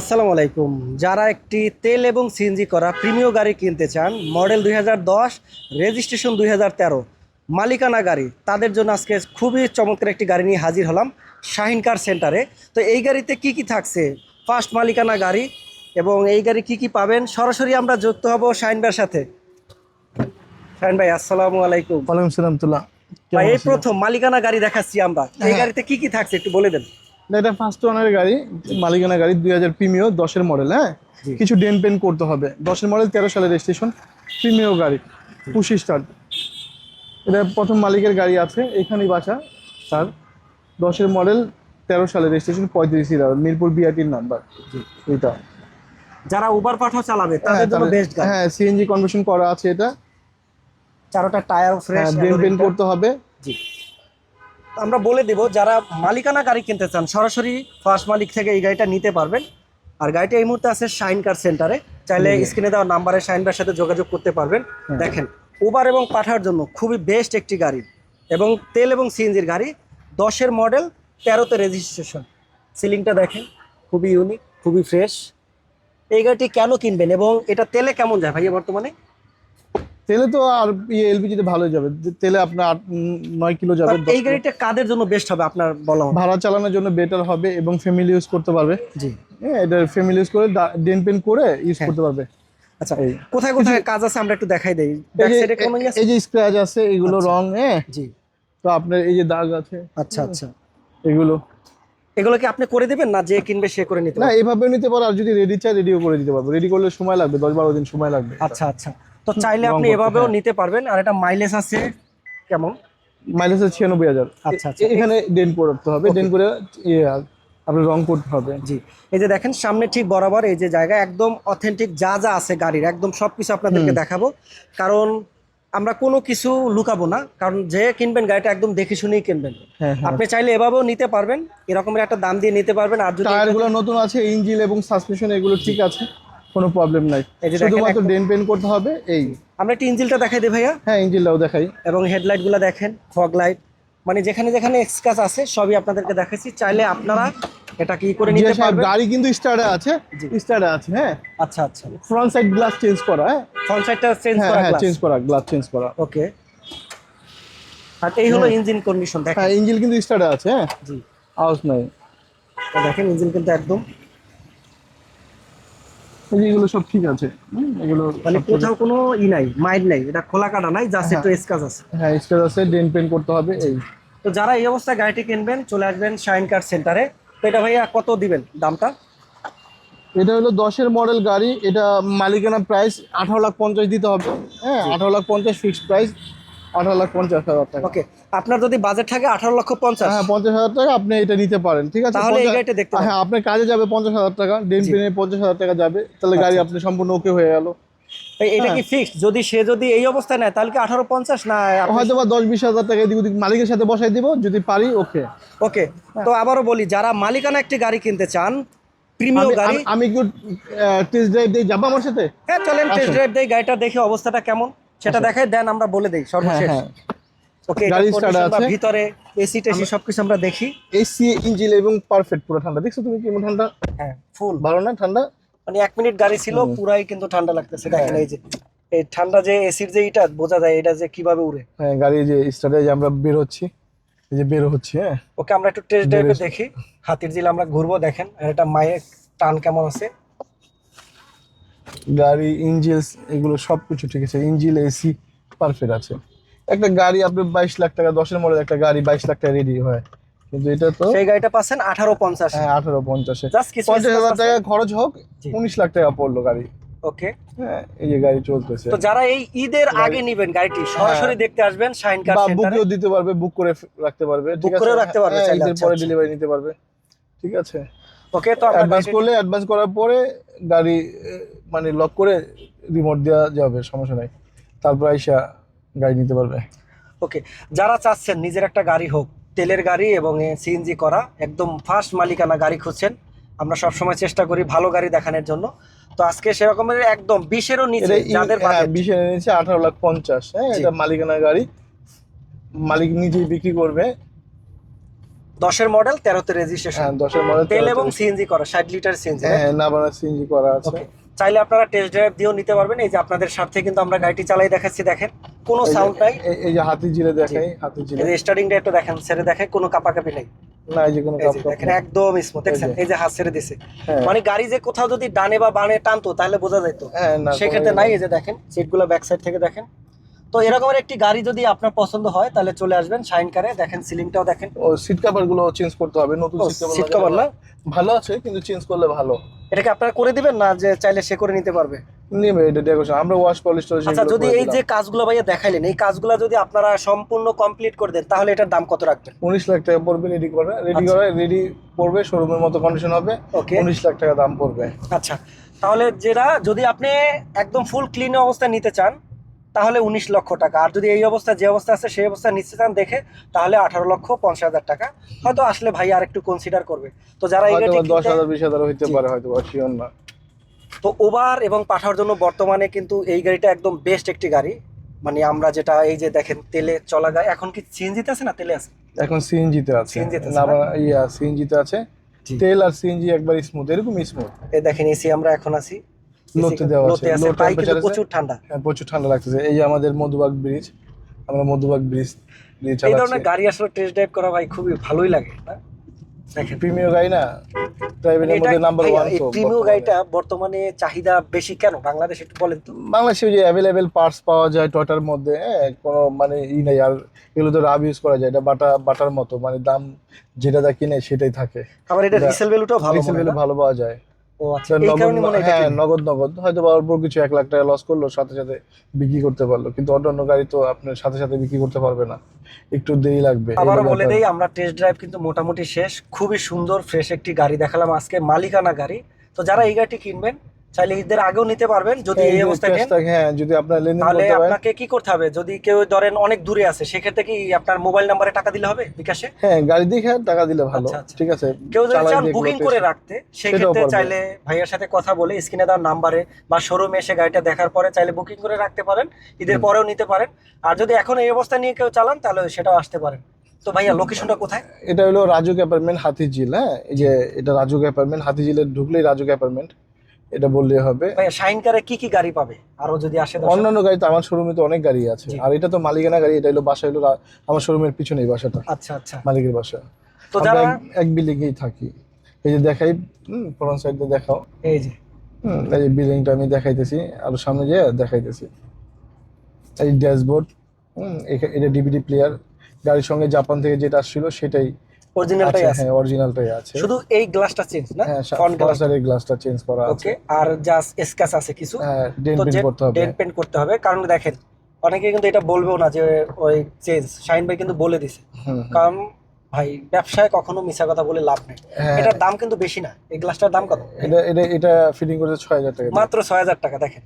আসসালামু আলাইকুম যারা একটি তেল এবং সিএনজি করা প্রিমিয় গাড়ি কিনতে চান মডেল দুই হাজার দশ রেজিস্ট্রেশন দুই হাজার তেরো মালিকানা গাড়ি তাদের জন্য আজকে খুবই চমৎকার একটি গাড়ি নিয়ে হাজির হলাম শাহিন কার সেন্টারে। তো এই গাড়িতে কি কি থাকছে? ফার্স্ট মালিকানা গাড়ি এবং এই গাড়ি কি কি পাবেন? সরাসরি আমরা যুক্ত হব শাহিন ভাইয়ের সাথে। শাহিন ভাই আসসালামু আলাইকুম ওয়ালাইকুম সালাম তুল্লাহ ভাই এই প্রথম মালিকানা গাড়ি দেখাচ্ছি আমরা। এই গাড়িতে কি কি থাকছে একটু বলে দেন। এটা ফার্স্ট ওনারের গাড়ি মালিকানা গাড়ি দুই হাজার প্রিমিও দশের মডেল হ্যাঁ? কিছু ডেন পেন করতে হবে। দশের মডেল তেরো সালের রেজিস্ট্রেশন প্রিমিও গাড়ি পুশি স্টার্ট এটা প্রথম মালিকের গাড়ি আছে এখানেই বাসা তার। দশের মডেল তেরো সালের রেজিস্ট্রেশন পঁয়ত্রিশ মিরপুর বিআরটির নাম্বার এটা যারা উবার পাঠাও চালাবে তাদের জন্য বেস্ট গাড়ি। হ্যাঁ সিএনজি কনভার্সন করা আছে এটা। চারোটা টায়ার ফ্রেশ ডেন পেন করতে হবে। জি। আমরা বলে দেব যারা মালিকানা গাড়ি কিনতে চান সরাসরি ফার্স্ট মালিক থেকে এই গাড়িটা নিতে পারবেন। আর গাড়িটা এই মুহূর্তে আছে শাইন কার সেন্টারে চাইলে স্ক্রিনে দেওয়া নাম্বারে শাইন ভাইয়ের সাথে যোগাযোগ করতে পারবেন। দেখেন উবার এবং পাঠার জন্য খুবই বেস্ট একটি গাড়ি এবং তেল এবং সিএনজির গাড়ি দশের মডেল তেরোতে রেজিস্ট্রেশন সিলিংটা দেখেন খুবই ইউনিক খুবই ফ্রেশ এই গাড়িটি কেন কিনবেন এবং এটা তেলে কেমন যায় ভাইয়া বর্তমানে? তেলে তো আর ইয়ে এলপিজিতে ভালো যাবে। তেলে আপনার আট নয় কিলো যাবে এই গাড়িটা কাদের জন্য বেস্ট হবে আপনার বলা ভাড়া চালানোর জন্য বেটার হবে এবং ফ্যামিলি ইউজ করতে পারবে। জি। হ্যাঁ এটা ফ্যামিলি ইউজ করে ডেন পেন করে ইউজ হ্যাঁ। করতে পারবে। আচ্ছা কোথায় কোথায় কাজ আছে আমরা একটু দেখাই দেই। এই যে- কোনো ইয়ে আছে? স্ক্র্যাচ এগুলো আচ্ছা। রং হ্যাঁ। জি। তো আপনার এই যে দাগ আছে। আচ্ছা আচ্ছা। এগুলো। এগুলো কি আপনি করে দিবেন না যে কিনবে সে করে নিতে না এইভাবে নিতে পারো আর যদি রেডি চাই রেডিও করে দিতে পারব। রেডি করলে সময় লাগবে দশ বারো দিন সময় লাগবে। আচ্ছা আচ্ছা। তো চাইলে আপনি এভাবেও হ্যাঁ। নিতে পারবেন। আর এটা মাইলেজ আছে কেমন? মাইলেজ আছে ছিয়ানব্বই হাজার। আচ্ছা, আচ্ছা। এখানে ডেন করতে হবে। ডেন করে ইয়ে আপনার রং করতে হবে। জি। এই যে দেখেন সামনে ঠিক বরাবর এই যে জায়গা একদম অথেন্টিক যা যা আছে গাড়ির একদম সবকিছু আপনাদেরকে দেখাবো। কারণ আমরা কোনো কিছু লুকাবো না কারণ যে কিনবেন গাড়িটা একদম দেখে শুনেই কিনবেন। হ্যাঁ হ্যাঁ। আপনি চাইলে এভাবেও নিতে পারবেন এরকমের একটা দাম দিয়ে নিতে পারবেন। আর যদি টায়ারগুলো নতুন আছে ইঞ্জিন এবং সাসপেনশন এগুলো ঠিক আছে। কোনো প্রবলেম নাই। শুধুমাত্র ডেন পেন করতে হবে এই। আমরা একটু ইঞ্জিলটা দেখাই দিই ভাইয়া। হ্যাঁ ইঞ্জিনটাও দেখাই। এবং হেডলাইটগুলো দেখেন ফগ লাইট মানে যেখানে যেখানে এক্সকাস আছে সবই আপনাদেরকে দেখাচ্ছি। চাইলে আপনারা এটা কি করে নিতে পারবেন। গাড়ি কিন্তু স্টার্টে আছে। স্টার্টে আছে হ্যাঁ। আচ্ছা আচ্ছা। ফ্রন্ট সাইড গ্লাস চেঞ্জ করা হ্যাঁ। ফ্রন্ট সাইডটা চেঞ্জ হ্যাঁ করা হ্যাঁ গ্লাস চেঞ্জ করা গ্লাস চেঞ্জ করা। ওকে আর এই হলো ইঞ্জিন কন্ডিশন দেখেন। হ্যাঁ ইঞ্জিন কিন্তু স্টার্টে আছে হ্যাঁ। জি। আওয়াজ নাই। দেখেন ইঞ্জিন কিন্তু একদম এগুলো সব ঠিক আছে। এগুলো মানে কোথাও কোনো ই নাই মাইল নাই এটা খোলা কাটা নাই জাস্ট হ্যাঁ। একটু এক্সকাস আছে। হ্যাঁ স্টার আছে ডেন পেন করতে হবে এই। তো যারা এই অবস্থায় গাড়িটি কিনবেন চলে আসবেন শাইন কার সেন্টারে। তো এটা ভাইয়া কত দিবেন দামটা? এটা হলো দশের মডেল গাড়ি এটা মালিকানা প্রাইস আঠারো লাখ পঞ্চাশ দিতে হবে। হ্যাঁ আঠারো লাখ পঞ্চাশ ফিক্সড প্রাইস আঠারো লাখ পঞ্চাশ হাজার টাকা। ওকে আপনার যদি বাজেট থাকে আঠারো লক্ষ পঞ্চাশ। হ্যাঁ পঞ্চাশ হাজার টাকা আপনি এটা নিতে পারেন ঠিক আছে? তাহলে এই গাড়িটা দেখতে হ্যাঁ আপনার কাজে যাবে পঞ্চাশ হাজার টাকা ডেন পেনে পঞ্চাশ হাজার টাকা যাবে তাহলে গাড়ি আচ্ছা। আপনি সম্পূর্ণ ওকে হয়ে গেল। এটা হ্যাঁ। কি ফিক্সড যদি সে যদি এই অবস্থায় নেয় তাহলে কি আঠারো পঞ্চাশ না হয়তো বা দশ বিশ হাজার টাকা এদিক ওদিক মালিকের সাথে বসাই দিব যদি পারি ওকে ওকে তো আবারও বলি যারা মালিকানা একটি গাড়ি কিনতে চান প্রিমিয়াম আমি- গাড়ি আমি- একটু টেস্ট ড্রাইভ দিয়ে যাব আমার সাথে? হ্যাঁ চলেন টেস্ট ড্রাইভ দেই গাড়িটা দেখে অবস্থাটা কেমন? সেটা দেখাই দেন আমরা বলে দেই হ্যাঁ সর্বশেষ হ্যাঁ ওকে গাড়ি start আছে। ভিতরে এসি টেসি সবকিছু আমরা দেখি। এসি ইঞ্জিন এবং পারফেক্ট পুরো ঠান্ডা। দেখছ তুমি কেমন ঠান্ডা? হ্যাঁ ফুল ভালো না ঠান্ডা? মানে এক মিনিট গাড়ি ছিল পুরাই কিন্তু ঠান্ডা লাগতেছে। দেখেন এই যে এই ঠান্ডা যে এসির যে এটা বোঝা যায় এটা যে কীভাবে উড়ে। হ্যাঁ গাড়ি যে স্টার্টে যে আমরা বের হচ্ছি এই যে বের হচ্ছি হ্যাঁ। ওকে আমরা একটু টেস্ট ড্রাইভে দেখি। হাতির জিল আমরা ঘুরবো দেখেন। আর এটা মায়ের টান কেমন আছে। গাড়ি ইঞ্জিলস এগুলো সব কিছু ঠিক আছে। ইঞ্জিল এসি পারফেক্ট আছে। একটা গাড়ি আপনার বাইশ লাখ টাকা দশের মডেল একটা গাড়ি বাইশ লাখ টাকা রেডি হয়। কিন্তু এটা তো সেই গাড়িটা পাচ্ছেন আঠারো পঞ্চাশ। হ্যাঁ আঠারো পঞ্চাশে। পঞ্চাশ হাজার টাকা খরচ হোক উনিশ লাখ টাকা পড়ল গাড়ি। ওকে হ্যাঁ এই যে গাড়ি চলতেছে। তো যারা এই ঈদের আগে নিবেন গাড়িটি সরাসরি দেখতে আসবেন শাইন কার সেন্টারে বুকও দিতে পারবে বুক করে রাখতে পারবে আছে? করেও রাখতে পারবে হ্যাঁ, ঈদের আচ্ছা, পরে আচ্ছা। ডেলিভারি নিতে পারবে ঠিক আছে? ওকে তো আমরা অ্যাডভান্স করলে অ্যাডভান্স করার পরে গাড়ি মানে লক করে রিমোট দেওয়া যাবে সমস্যা নাই। তারপর আইসা গাড়ি নিতে পারবে। ওকে যারা চাচ্ছেন নিজের একটা গাড়ি হোক তেলের গাড়ি এবং সিএনজি করা একদম ফার্স্ট মালিকানা গাড়ি খুঁজছেন আমরা সব সময় চেষ্টা করি ভালো গাড়ি দেখানোর জন্য। তো আজকে সেরকমের একদম বিশেরও নিচে যাদের হ্যাঁ বাজেট বিশে এনেছে আঠারো লাখ পঞ্চাশ হ্যাঁ এটা মালিকানা গাড়ি। মালিক নিজেই বিক্রি করবে দশের মডেল তেরোতে রেজিস্ট্রেশন হ্যাঁ দশের মডেল তেল এবং সিএনজি করা ষাট লিটার সিএনজি হ্যাঁ নাবানা সিএনজি করা আছে। চাইলে আপনারা টেস্ট ড্রাইভ দিয়েও নিতে পারবেন। এই যে আপনাদের সাথে কিন্তু আমরা গাড়িটি চালাই দেখাচ্ছি দেখেন। কোনো সাউন্ড নাই। এই- যে হাতি জিরে দেখাই হাতি জিরে এই যে স্টার্টিংটা একটু দেখেন ছেড়ে দেখে কোনো কাপাকাপি নেই। না এই যে কোনো দেখেন একদম স্মুথ দেখছেন? এই যে। হাত ছেড়ে দিছে। হ্যাঁ। মানে গাড়ি যে কোথাও যদি ডানে বা বামে টানতো তাহলে বোঝা যেত হ্যাঁ না সেক্ষেত্রে নাই এই যে দেখেন সিটগুলো ব্যাক সাইড থেকে দেখেন। তো এরকমের একটি গাড়ি যদি আপনার পছন্দ হয় তাহলে চলে আসবেন শাইন কারে। দেখেন সিলিংটাও দেখেন। ও সিট কভারগুলো চেঞ্জ করতে হবে নতুন সিট কভার না? ভালো আছে কিন্তু চেঞ্জ করলে ভালো। এটাকে আপনারা করে দিবেন না যে চাইলে সে করে নিতে পারবে? নেবে এটা ডেকোরেশন আমরা ওয়াশ পলিশ টলিশ আচ্ছা যদি এই যে। কাজগুলো ভাইয়া দেখাইলেন এই কাজগুলো যদি আপনারা সম্পূর্ণ কমপ্লিট করে দেন তাহলে এটার দাম কত রাখবেন? উনিশ লাখ টাকা পড়বে রেডি করে। রেডি আচ্ছা। করে রেডি পড়বে শোরুমের মতো কন্ডিশন হবে। ওকে। উনিশ লাখ টাকা দাম পড়বে। আচ্ছা তাহলে যেটা যদি আপনি একদম ফুল ক্লিন অবস্থায় নিতে চান তাহলে উনিশ লক্ষ টাকা। আর যদি এই অবস্থা যে অবস্থা আছে সেই অবস্থা নিতে চান দেখে তাহলে আঠারো লক্ষ পঞ্চাশ হাজার টাকা। হয়তো আসলে ভাই আর একটু কনসিডার করবে। তো যারা এই দশ হাজার বিশ হাজার হইতে পারে হয়তো না। তো ওভার এবং পাঠার জন্য বর্তমানে কিন্তু এই গাড়িটা একদম বেস্ট একটি গাড়ি। মানে আমরা যেটা এই যে দেখেন তেলে চলা গাড়ি। এখন কি সিএনজিতে আছে না তেলে আছে? এখন সিএনজি তে আছে। CNG তে আছে না? ইয়া সিএনজি তে আছে। তেল আর সিএনজি একবার স্মুথ এরকম স্মুথ এই দেখেন এসি আমরা এখন আছি। লোতে দেওয়া আছে, কিন্তু প্রচুর ঠান্ডা। প্রচুর ঠান্ডা লাগতেছে। এই যে আমাদের মধুবাগ ব্রিজ আমরা মধুবাগ ব্রিজ দিয়ে এই ধরনের গাড়ি আসলে টেস্ট ড্রাইভ করা ভাই খুবই ভালোই লাগে না? গাড়ি না? মধ্যে নাম্বার ওয়ান তো গাড়িটা বর্তমানে চাহিদা বেশি কেন? বাংলাদেশ একটু বলেন তো। বাংলাদেশে যে অ্যাভেলেবেল পার্টস পাওয়া যায় টয়টার মধ্যে হ্যাঁ, কোনো মানে ই নেই। আর এগুলো তো রাব ইউজ করা যায়। এটা বাটা বাটার মতো। মানে দাম যেটা দা কিনে সেটাই থাকে। আবার এটা রিসেল ভ্যালুটাও ভালো রিসেল ভ্যালু ভালো পাওয়া যায়। ও আচ্ছা এই নগদ কারণে মনে হয় হ্যাঁ নগদ নগদ। হয়তো বা অল্প কিছু এক লাখ টাকা লস করল সাথে সাথে বিক্রি করতে পারল। কিন্তু অন্যান্য গাড়ি তো আপনার সাথে সাথে বিক্রি করতে পারবে না। একটু দেরি লাগবে আবারও বলে। দেই আমরা টেস্ট ড্রাইভ কিন্তু মোটামুটি শেষ। খুবই সুন্দর ফ্রেশ একটি গাড়ি দেখালাম আজকে মালিকানা গাড়ি। তো যারা এই গাড়িটি কিনবেন চাইলে ঈদের আগেও নিতে পারবেন যদি এই অবস্থায় নেন। হ্যাঁ যদি আপনার লেনদেন করতে পারেন। আপনাকে কি করতে হবে? যদি কেউ ধরেন অনেক দূরে আছে সেক্ষেত্রে কি আপনার মোবাইল নাম্বারে টাকা দিলে হবে বিকাশে? হ্যাঁ গাড়ি দেখে টাকা দিলে ভালো আচ্ছা, আচ্ছা। ঠিক আছে। কেউ যদি চান বুকিং করে রাখতে সেক্ষেত্রে চাইলে ভাইয়ের সাথে কথা বলে স্ক্রিনে দেওয়ার নাম্বারে বা শোরুমে এসে গাড়িটা দেখার পরে চাইলে বুকিং করে রাখতে পারেন ঈদের পরেও নিতে পারেন। আর যদি এখন এই অবস্থা নিয়ে কেউ চালান তাহলে সেটাও আসতে পারেন। তো ভাইয়া লোকেশনটা কোথায়? এটা হলো রাজুক অ্যাপার্টমেন্ট হাতিঝিল হ্যাঁ? এই যে এটা রাজুক অ্যাপার্টমেন্ট হাতিঝিলের ঢুকলেই রাজুক অ্যাপার্টমেন্ট এটা বললে হবে। ভাইয়া শাইন কারে কি কি গাড়ি পাবে? আরও যদি আসে অন্যান্য গাড়ি তো আমার শোরুমে তো অনেক গাড়ি আছে। আর এটা তো মালিকানা গাড়ি এটা হলো বাসা হলো আমার শোরুমের পিছনেই বাসাটা। আচ্ছা আচ্ছা। মালিকের বাসা। তো যারা এক- এক বিল্ডিংয়েই থাকি। এই যে দেখাই ফ্রন্ট সাইড দেখাও। এই যে। হুম এই যে বিল্ডিংটা আমি দেখাইতেছি আর সামনে যেয়ে দেখাইতেছি। এই ড্যাশবোর্ড এটা ডিভিডি প্লেয়ার গাড়ির সঙ্গে জাপান থেকে যেটা আসছিল সেটাই অরিজিনালটাই আছে হ্যাঁ অরিজিনালটাই আছে। শুধু এই গ্লাসটা চেঞ্জ না? হ্যাঁ ফ্রন্ট গ্লাসের গ্লাসটা চেঞ্জ করা আছে। ওকে আর জাস্ট স্ক্যাচ আছে কিছু। হ্যাঁ ডেন্ট করতে হবে। ডেন্ট পেন্ট করতে হবে। কারণ দেখেন অনেকে কিন্তু এটা বলবেও না যে ওই চেঞ্জ শাইন ভাই কিন্তু বলে দিছে। কারণ ভাই ব্যবসায় কখনো মিছা কথা বলে লাভ নেই। হ্যাঁ, এটার দাম কিন্তু বেশি না। এই গ্লাসটার দাম কত? এটা এটা এটা ফিটিং করতে ছয় হাজার টাকা মাত্র ছয় হাজার টাকা দেখেন।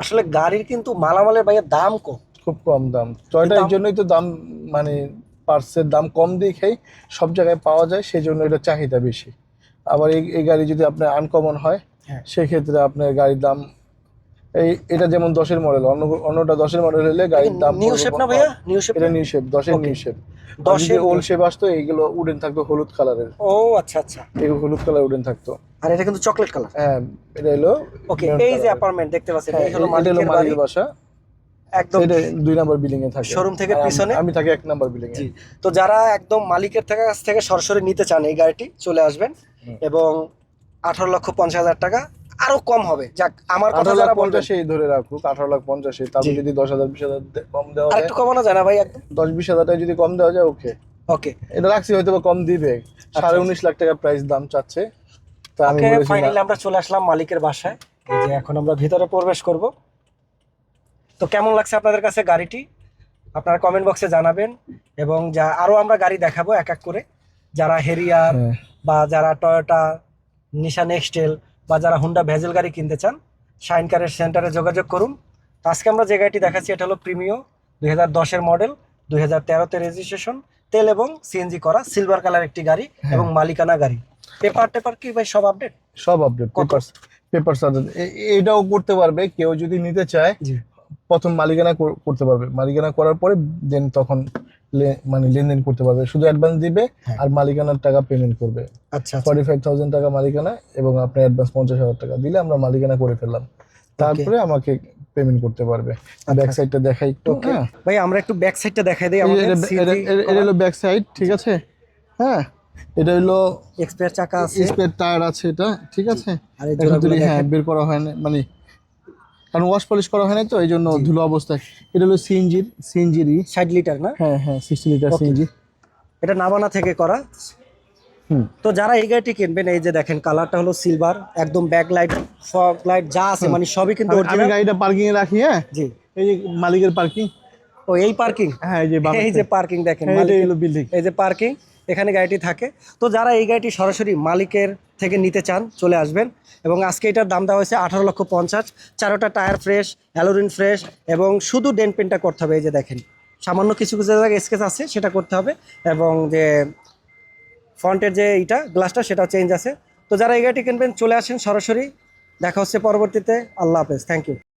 আসলে গাড়ির কিন্তু মালামালের ভাইয়ের দাম কম। খুব কম দাম। টয়টা এর জন্যই তো দাম মানে পার্টসের দাম কম দিয়ে দেখেই সব জায়গায় পাওয়া যায় সেই জন্য এটা চাহিদা বেশি। আবার এই এই গাড়ি যদি আপনার আনকমন হয় হ্যাঁ। সেক্ষেত্রে আপনার গাড়ির দাম এই এটা যেমন দশের মডেল অন্য অন্যটা দশের মডেল হলে গাড়ির দাম নিউ শেপ না ভাইয়া? নিউ শেপ এটা নিউ শেপ দশের. নিউ শেপ দশের ওল্ড শেপ আসতো এইগুলো উডেন থাকতো হলুদ কালারের ও আচ্ছা আচ্ছা। এই হলুদ কালার উডেন থাকতো। আর এটা কিন্তু চকলেট কালার হ্যাঁ এটা হলো ওকে এই যে অ্যাপার্টমেন্ট দেখতে পাচ্ছেন হ্যাঁ, এটা হলো মালিকের বাসা। একদম দুই নাম্বার বিল্ডিং এ থাকে। Showroom থেকে পিছনে? আমি থাকি এক নাম্বার বিল্ডিং এ। তো যারা একদম মালিকের থেকে কাছ থেকে সরাসরি নিতে চান এই গাড়িটি চলে আসবেন। এবং আঠারো লক্ষ পঞ্চাশ হাজার টাকা আরও কম হবে। যাক আমার কথা যারা পঞ্চাশেই ধরে রাখুক আঠারো লাখ পঞ্চাশে। তারপর যদি দশ হাজার বিশ হাজার কম দেওয়া যায় একটু কমানো যায় না ভাই একদম দশ বিশ হাজার টাকা যদি কম দেওয়া যায় ওকে ওকে এটা রাখছি হয়তো কম দিবে। সাড়ে উনিশ লাখ টাকা প্রাইস দাম চাচ্ছে। তা আমি ফাইনালি আমরা চলে আসলাম মালিকের বাসায়। যে এখন আমরা ভিতরে প্রবেশ করব। তো কেমন লাগছে আপনাদের কাছে গাড়িটি? আপনারা কমেন্ট বক্সে জানাবেন এবং যা আরও আমরা গাড়ি দেখাবো এক এক করে। যারা হেরিয়ার বা যারা টয়োটা নিশান এক্সটেল বা যারা হুন্ডা ভেজেল গাড়ি কিনতে চান শাইন কারের সেন্টারে যোগাযোগ করুন। আজকে আমরা যে গাড়িটি দেখাচ্ছি এটা হলো প্রিমিও দুই হাজার দশের মডেল দুই হাজার তেরোতে রেজিস্ট্রেশন তেল এবং সিএনজি করা সিলভার কালার একটি গাড়ি হ্যাঁ। এবং মালিকানা গাড়ি। পেপার টেপার কি ভাই সব আপডেট সব আপডেট কত? পেপার পেপারস এটাও করতে পারবে কেউ যদি নিতে চায় প্রথম মালিকানা করতে পারবে। মালিকানা করার পরে দেন তখন মানে লেনদেন করতে পারবে। শুধু অ্যাডভান্স দিবে হ্যাঁ। আর মালিকানার টাকা পেমেন্ট করবে। আচ্ছা ফর্টি ফাইভ থাউজেন্ড টাকা মালিকানা এবং আপনি অ্যাডভান্স পঞ্চাশ হাজার টাকা দিলে আমরা মালিকানা করে ফেললাম। তারপরে আমাকে পেমেন্ট করতে পারবে। ব্যাক সাইডটা দেখাই একটু হ্যাঁ। ভাই আমরা একটু ব্যাক সাইডটা দেখাই দিই। আমাদের এটা- হলো ব্যাক সাইড ঠিক আছে? হ্যাঁ। এটা হলো এক্সপায়ার চাকা আছে। স্পেয়ার টায়ার আছে এটা ঠিক আছে? আর হ্যাঁ বের করা হয় না মানে কারণ ওয়াশ পলিশ করা হয় না তো এই জন্য ধুলো অবস্থায়। এটা হলো সিএনজির সিএনজিরই। ষাট লিটার না? হ্যাঁ হ্যাঁ সিক্সটি লিটার সিএনজি। এটা নাবানা থেকে করা। হুম। তো যারা এই গাড়িটি কিনবেন এই যে দেখেন কালারটা হলো সিলভার একদম ব্যাক লাইট ফগ লাইট যা আছে মানে সবই কিন্তু আমি- গাড়িটা পার্কিং এ রাখি হ্যাঁ? জি। এই যে মালিকের পার্কিং ও এই পার্কিং হ্যাঁ এই যে এই যে পার্কিং দেখেন building। এই যে পার্কিং এখানে গাড়িটি থাকে। তো যারা এই গাড়িটি সরাসরি মালিকের থেকে নিতে চান, চলে আসবেন এবং আজকে এটার দাম দেওয়া হয়েছে আঠারো লক্ষ পঞ্চাশ। চারোটা tyre fresh alloy rim fresh এবং শুধু ডেন পেনটা করতে হবে, এই যে দেখেন। সামান্য কিছু কিছু জায়গায় স্কেচ আছে, সেটা করতে হবে এবং যে ফ্রন্টের যে এইটা গ্লাসটা, সেটাও চেঞ্জ আছে। তো যারা এই গাড়িটি কিনবেন, চলে আসেন সরাসরি। দেখা হচ্ছে পরবর্তীতে। আল্লাহ হাফেজ। Thank you